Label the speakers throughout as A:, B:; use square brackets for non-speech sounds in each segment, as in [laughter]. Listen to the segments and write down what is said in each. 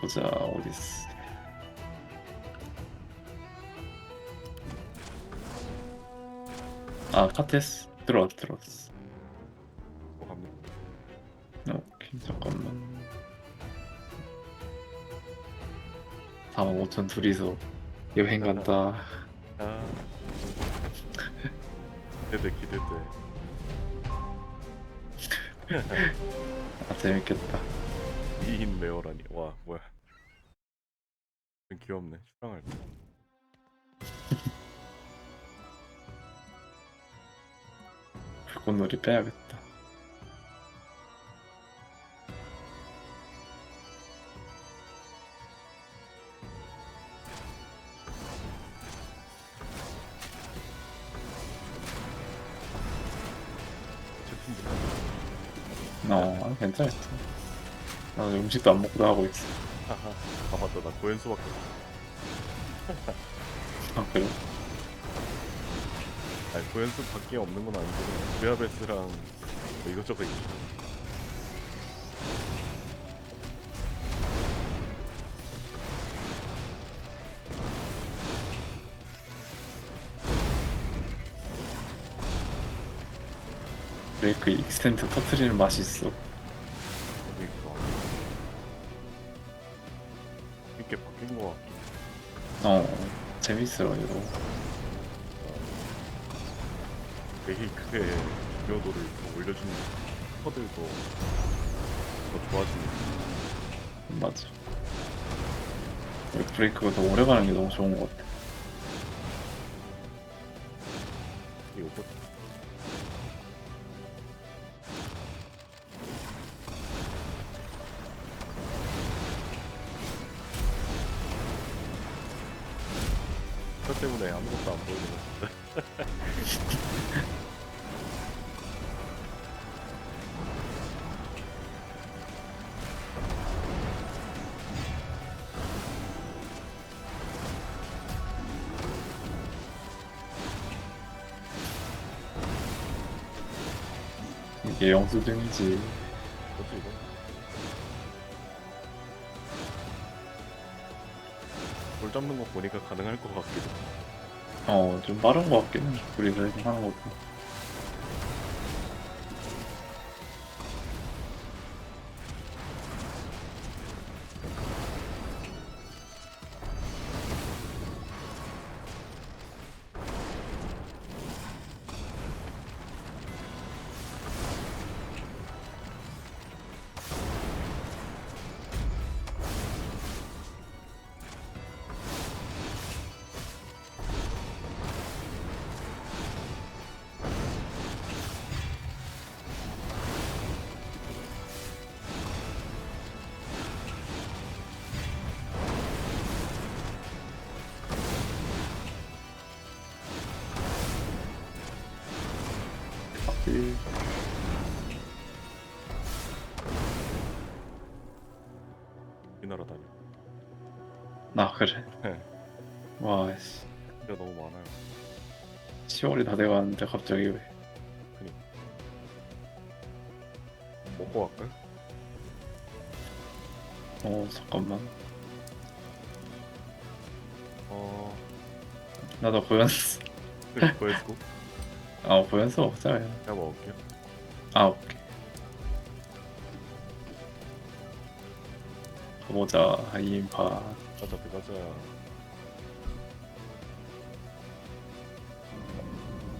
A: 보자 어딨어 아 카테스. 들어왔 들어왔어.
B: 뭐 갑니다.
A: 오케이 잠깐만. 4만 5천 둘이서 여행 간다.
B: 아. 기대돼 기대돼. [laughs]
A: 아 재밌겠다
B: 2인 메어라니. 와 뭐야. 좀 귀엽네. 출항할 때.
A: 불꽃놀이 빼야겠다
B: 제품들.
A: 어 괜찮았어 나 음식도 안 먹고 하고 있어
B: 하하. 아 맞다 나 고연수밖에 없어. [laughs]
A: 아 그래?
B: 아니 고연수 밖에 없는 건 아니고 부야베스랑 뭐 이것저것 있죠.
A: 브레이크 익스텐트 터트리는 맛이 있어 재밌어 이거
B: 베이크의 중요도를 더 올려주는 스퍼들도 더 좋아지는.
A: 맞아. 브레이크가 더 오래 가는 게 너무 좋은 것 같아
B: 저 때문에 아무것도 안 보이는 것 같은데
A: 이게 영수증이지
B: 뭐지 이거? 돌 잡는 거 보니까 가능할 것 같기도.
A: 어 좀 빠른 것 같긴 해. 우리가 하는 것도 이-
B: 우리나라 다녀.
A: 아 그래?
B: 네.
A: 와씨.
B: 진짜 너무 많아요.
A: 10월이 다 돼가는데 갑자기 왜?
B: 먹고 갈까요?
A: 어 잠깐만.
B: 어...
A: 나도 보였어.
B: 그래 보여주고
A: 아 먹자 그냥
B: 제가 먹을게요.
A: 아 오케이. 가보자 하이인파.
B: 가자 가자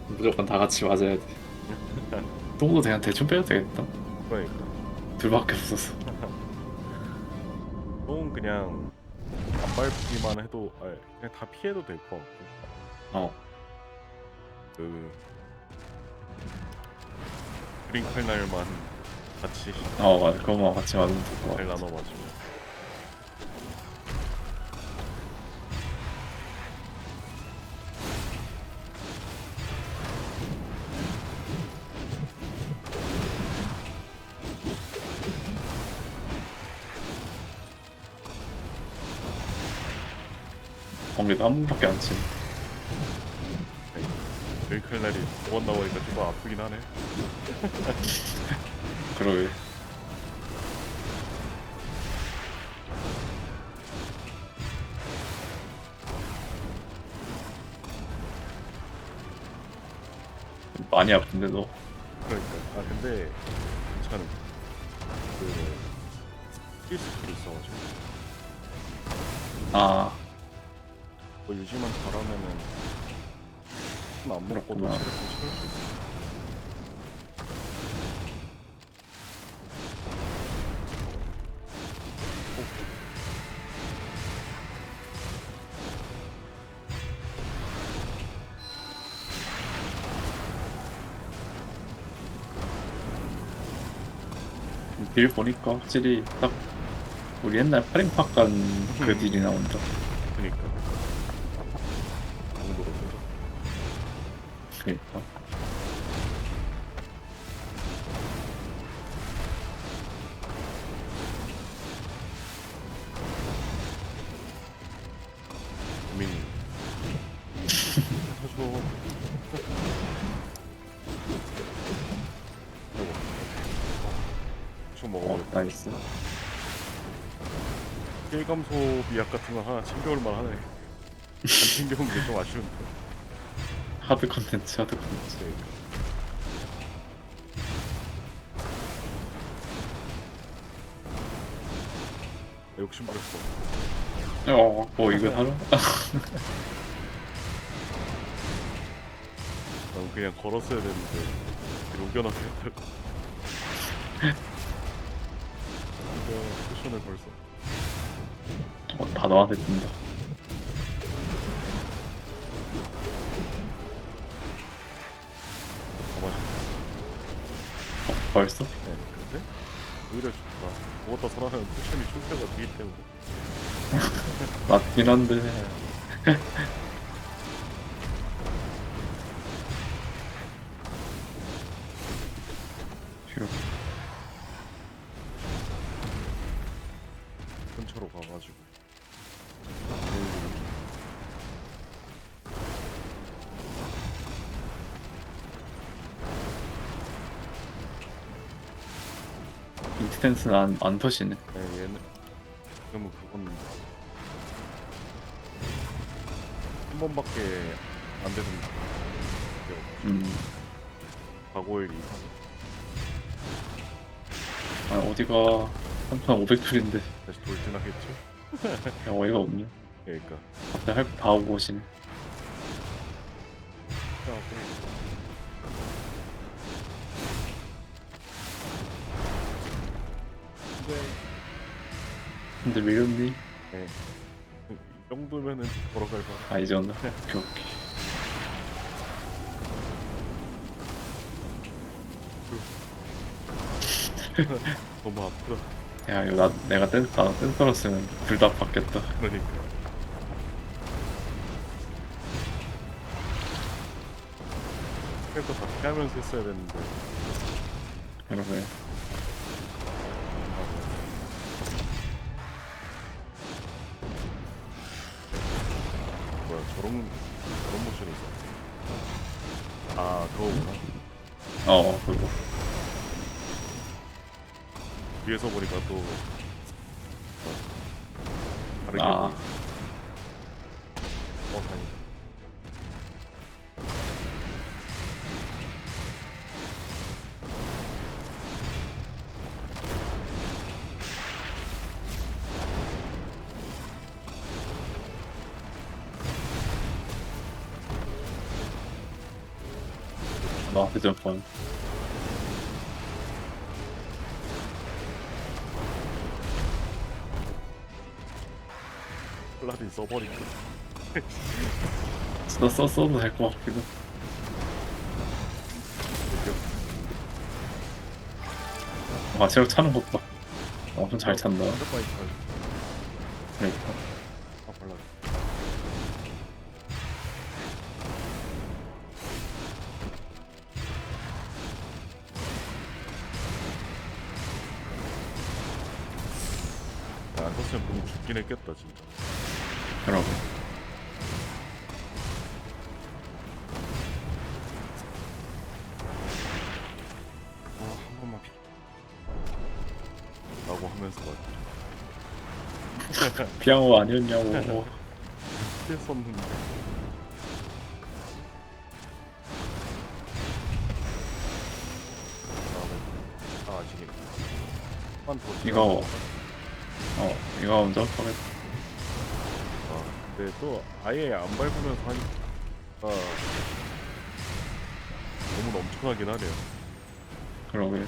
A: 무조건 다 같이 맞아야 돼. [laughs] 똥도 그냥 대충 빼도 되겠다.
B: 그러니까.
A: 둘밖에 없어서. [laughs]
B: 똥 그냥 안 밟기만 해도 아니, 그냥 다 피해도 될 것 같고
A: 어.
B: 그 그린 칼날만 같이
A: 어, 맞아. 그거만 같이 맞으면 될것
B: 잘
A: 같아.
B: 나눠 맞으면
A: 번개도 한 번밖에 안 치네.
B: 저희 칼날이 저건 나오니까 조금 아프긴 하네. [laughs]
A: 그러게. 많이 아픈데 너.
B: 그러니까. 아 근데 괜찮은. 그 스킬이 있어가지고.
A: 아.
B: 뭐 유지만 잘하면은 안 먹고도
A: 그렇구나.
B: 체력 좀 채울 수 있어.
A: 딜 보니까 확실히 딱 우리 옛날 파링팍 간 그 딜이 나온다.
B: 그니까
A: 그러니까.
B: 고민 아이고 좀
A: 어
B: 먹어볼까
A: 나이스.
B: 일 감소 비약 같은 거 하나 챙겨올 만하네 안 챙겨온 게 좀 아쉬운데
A: 하드 컨텐츠 하드 컨텐츠.
B: 욕심 부렸어
A: 어, 뭐 이거 하루? [laughs]
B: 난 그냥 걸었어야 되는데 녹여놔서 했다고 [laughs] 이거 쿠션을 벌써
A: 어, 다 너한테 뜬다. 벌써?
B: 네, 근데 오히려 좋다 무엇다 살아나는 쿠션이 충격가 되기 때문에 [laughs]
A: 맞긴 한데. 휴.
B: 근처로 가가지고
A: 스텐스는 안, 안 터지네.
B: 네, 얘는 그러면 그건 한 번밖에 안 되는
A: 음.
B: 과거일 이상
A: 아, 어디가 3,500줄인데.
B: 다시 돌진하겠죠? [laughs]
A: 야, 어이가 없네.
B: 그러니까
A: 갑자기 할거다 하고 오시네.
B: 하고 근
A: 근데 밀렸니?
B: 네. 이 정도면은 걸어갈 만
A: 아, 이제 온다. 오케이, 오케이.
B: 너무 아프다
A: 야, 이거 나, 내가 댄, 나 댄서였으면 둘 다 받겠다.
B: 그러니까 할거다 피하면서 했어야 되는데
A: 그러게.
B: 저런 저런 모션이 있어 아 그거구나
A: 어, 그거.
B: 위에서 보니까 또 어, 다르게
A: 아.
B: 보이네. 어 다행이다
A: 나한테 좀 번.
B: 플라딘 써버리고
A: 써, 써, 써도 될 것 같기도. 아, 체력 차는 것 봐. 엄청 잘 찬다.
B: 완전 많이 차
A: 그러니까.
B: 진짜 보고 죽긴 했겠다 진짜.
A: 여러분.
B: 아한 번만 비. 라고 하면서 막 [laughs]
A: 비양호 아니었냐고.
B: 피할 수 없는데.
A: 이거 어 이거 먼저 하겠다
B: 아, 근데 또 아예 안 밟으면서 하니까 너무 넘쳐나긴 하네요.
A: 그러게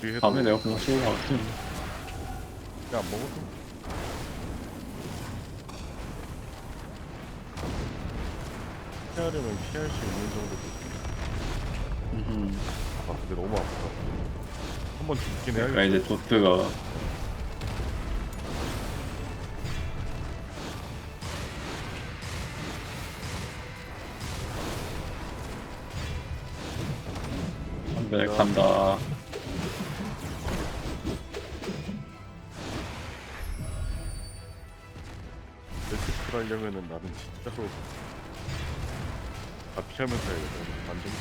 B: 우리 해도
A: 다음에 내가 그냥 쏘고 가겠지
B: 그냥 안 먹어도 피하려면 피할 수 있는 정도.
A: 음.
B: 아 근데 너무 아프다. 한번 죽긴 해야겠다.
A: 그러니까 이제 도트가 담배 간다
B: 레스트 하려면은 나는 진짜로 다 피하면서 해야겠다. 완전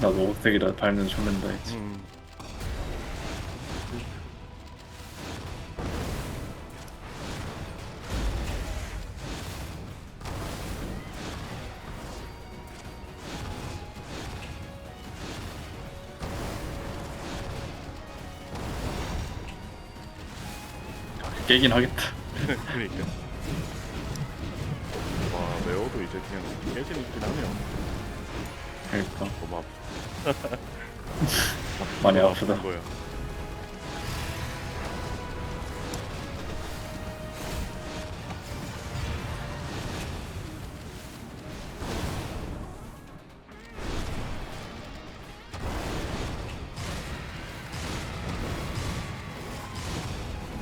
A: 나도 옥색이라 밟는 죽는다 했지
B: 음.
A: 깨긴 하겠다
B: 그러니까. 와 레어도 이제 그냥 깨진 있긴 하네요.
A: 그러니까
B: 아프. [laughs]
A: 많이 아프다
B: 거야.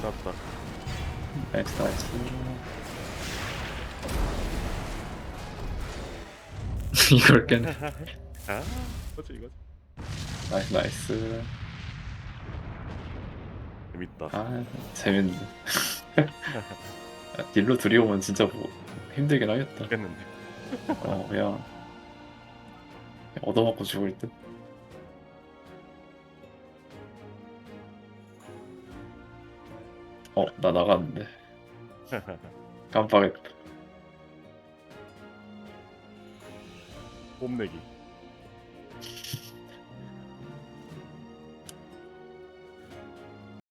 B: 났다.
A: 나이스 나이스 [laughs] 이걸 깨네
B: 아, 이거지.
A: 나이스 나이스
B: 재밌다.
A: 아 재밌네 아, [laughs] 딜로 둘이 오면 진짜 뭐 힘들긴 하겠다
B: 했는데.
A: 어 그냥 얻어맞고 죽을 듯 어, 나 나갔는데. 깜빡했다.
B: 뽐내기.